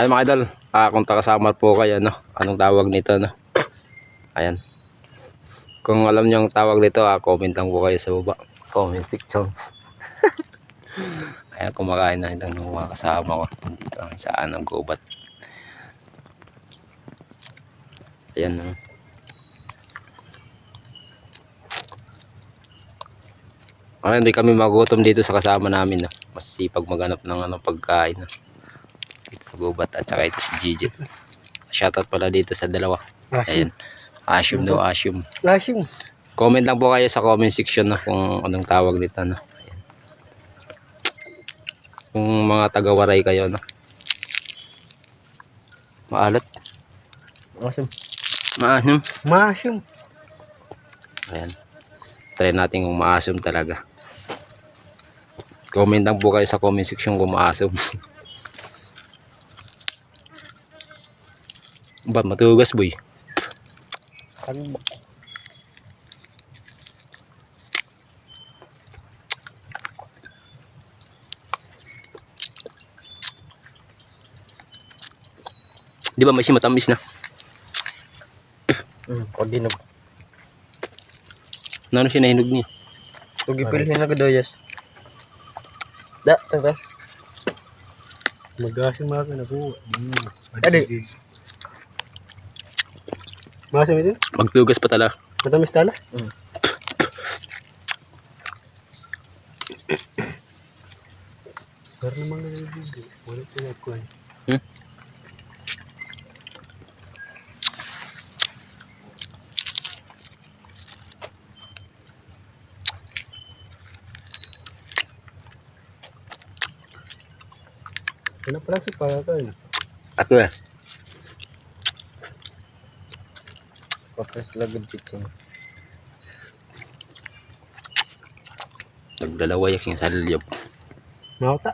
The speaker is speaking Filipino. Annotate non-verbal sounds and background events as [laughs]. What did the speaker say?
Ay mga idol, ah, kung takasama po kayo, no? Anong tawag nito, no? Ayan. Kung alam niyo ang tawag nito, ah, comment lang po kayo sa baba. Comment section. [laughs] Ayan, kumakain na itong mga kasama ko. Dito sa anong gubat. Ayan, no? Ah, hindi kami magutom dito sa kasama namin, no? Mas sipag maghanap ng ano, pagkain, no? Dito sa gubat at saka ito si Gigi. Shoutout pala dito sa dalawa. Ayan. Asyum daw, asyum. Lashing. Comment lang po kayo sa comment section na kung anong tawag nito no. Ayan. Kung mga taga-waray kayo no. Maalat. Awesome. Maasim. Mashing. Ayan. Try natin kung maasim talaga. Comment lang po kayo sa comment section kung maasim. [laughs] ba matugas boy. Ba? Di ba may matamis na? Hmm, pag dinog. Nano siya nahinog niya? Pag ipilhin na kadoyas. Da, tata. Magasin mga ka nakuha. Adi. Masam ito? Magtugas pa talaga. Matamis tala? Hmm. Pero naman na yung video. Wala pinagkuhan. Hmm? Ano pala si yun? Ako eh. Papas lagad chicken. Nagdalawa yak yung salyob. Nauta.